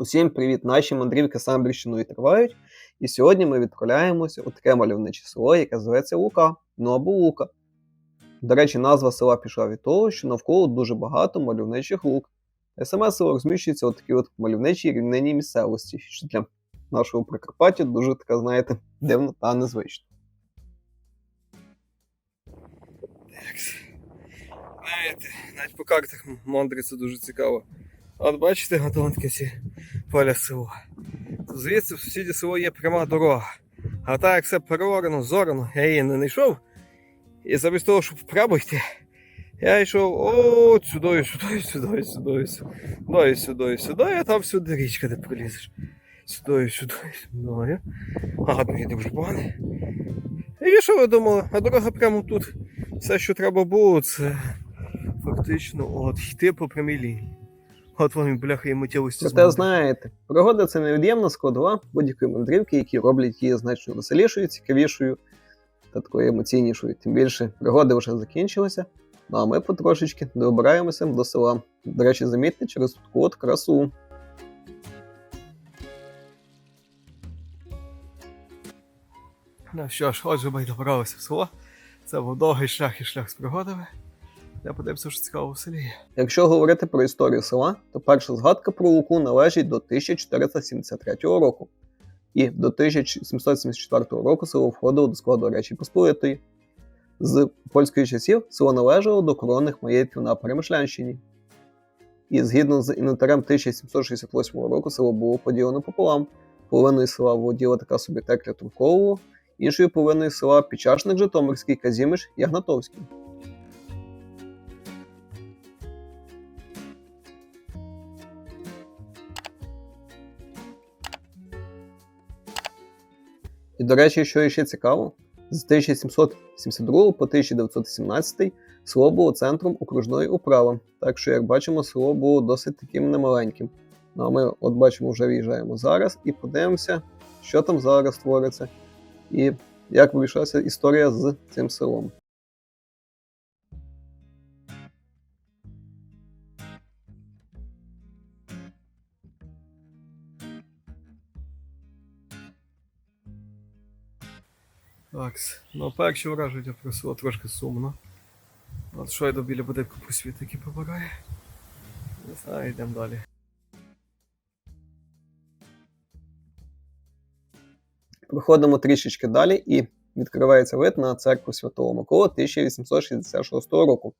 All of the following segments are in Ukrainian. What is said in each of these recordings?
Усім привіт! Наші мандрівки Самбірщиною тривають. І сьогодні ми відправляємося у таке мальовниче село, яке зветься Лука, ну або Лука. До речі, назва села пішла від того, що навколо дуже багато мальовничих лук. Саме село розміщується у такій от мальовничій рівнинній місцевості, що для нашого Прикарпаття дуже така, знаєте, дивно та незвично. Знаєте, навіть по картах Мондрі це дуже цікаво. От бачите, готонки ці поля село. Звідси в сусіді село є пряма дорога. А так як все переорано, зорано, я її не знайшов. І замість того, щоб вправо йти, я йшов от сюди, сюди, сюди, сюди, сюди, сюди, сюди, а там сюди річка, де пролізеш. Сюди, сюди, сюди. Гарний дружбан. І що ви думали? А дорога прямо тут. Все, що треба було, це фактично от йти по прямій лінії. От вони бляха і миттєвості. Проте знаєте, пригода це невід'ємна складова будь-якої мандрівки, які роблять її значно веселішою, цікавішою та такою емоційнішою. Тим більше пригоди вже закінчилися. Ну а ми потрошечки добираємося до села. До речі, замітьте через таку от красу. Ну що ж, отже, ми добралися в село. Це був довгий шлях і шлях з пригодами. Я подивився, що цікаво в селі. Якщо говорити про історію села, то перша згадка про Луку належить до 1473 року. І до 1774 року село входило до складу Речі Посполитої. З польських часів село належало до коронних маєтків на Перемишлянщині. І згідно з інвентарем 1768 року село було поділено пополам. Половиною села володіла така собі текля Туркового, іншою половиною села Пічашник Житомирський, Казімиш Ягнатовський. І, до речі, що ще цікаво, з 1772 по 1917 село було центром окружної управи, так що, як бачимо, село було досить таким немаленьким. Ну а ми от бачимо, вже виїжджаємо зараз і подивимося, що там зараз твориться, і як вирішилася історія з цим селом. Так, ну перші враження про село трошки сумно. От що я до біля будинку просвітики побирає. Не знаю, йдемо далі. Проходимо трішечки далі і відкривається вид на церкву Святого Миколи 1866 року.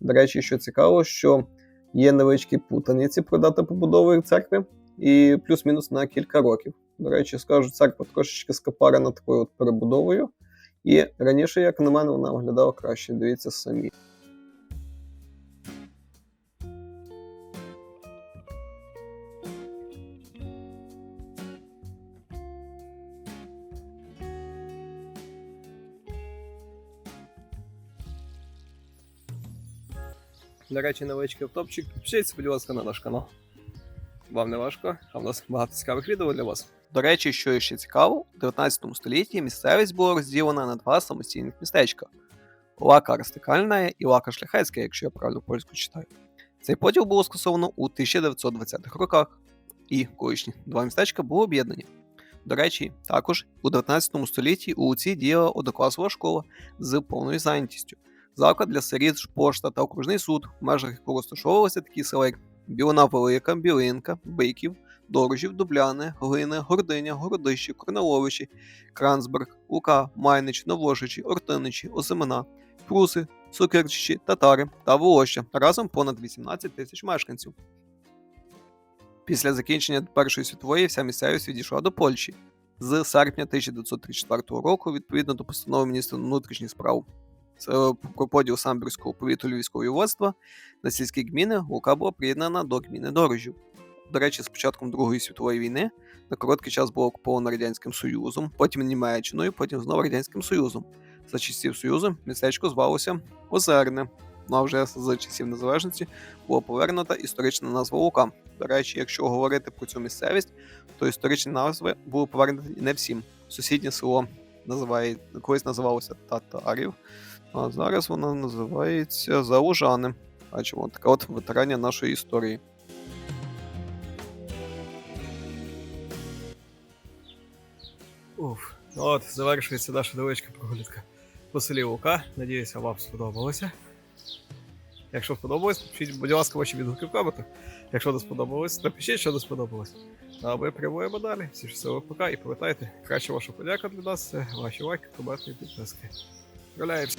До речі, що цікаво, що є невеличкі путаниці про дату побудови церкви, і плюс-мінус на кілька років. До речі, скажу, церква трошечки скапарена такою от перебудовою. І раніше, як на мене, вона виглядала краще. Дивіться самі. До речі, невеличкий автопчик. Підпишіться, будь ласка, на наш канал. Вам не важко, а в нас багато цікавих відео для вас. До речі, що ще цікаво, у 19 столітті місцевість була розділена на два самостійних містечка: Лака Растикальна і Лака Шляхетська, якщо я правильно польську читаю. Цей поділ було скасовано у 1920-х роках, і колишні два містечка були об'єднані. До речі, також у 19 столітті у Луці діяла однокласова школа з повною зайнятістю, заклад для сиріт, пошта та окружний суд, в межах якого розташовувалися такі села, як Білина Велика, Білинка, Биків, Дорожів, Дубляни, Глини, Гординя, Городище, Корнеловичі, Кранцберг, Лука, Майнич, Новошичі, Ортиничі, Осемена, Пруси, Сукирчичі, Татари та Волоща разом понад 18 тисяч мешканців. Після закінчення Першої світової вся місцевість відійшла до Польщі. З серпня 1934 року, відповідно до постанови міністра внутрішніх справ це про поділ Самбірського повіту Львівського воєводства на сільські гміни Лука була приєднана до гміни Дорожів. До речі, з початком Другої світової війни на короткий час було окуповано Радянським Союзом, потім Німеччиною, потім знову Радянським Союзом. За часів Союзу містечко звалося Озерне. Ну а вже за часів незалежності була повернута історична назва Лука. До речі, якщо говорити про цю місцевість, то історичні назви були повернуті не всім. Сусіднє село називає, колись називалося Татарів, а зараз воно називається Заужани. Бачимо, така от ветерання нашої історії. От, завершується наша невеличка прогулянка по селі Лука. Надіюся, вам сподобалося. Якщо сподобалось, пишіть, будь ласка, ваші відгуки в коментах. Якщо не сподобалось, напишіть, що не сподобалось. А ми прямуємо далі. Всі ж пока і пам'ятайте, краще ваша подяка для нас ваші лайки, коменти і підписки. Гуляємося.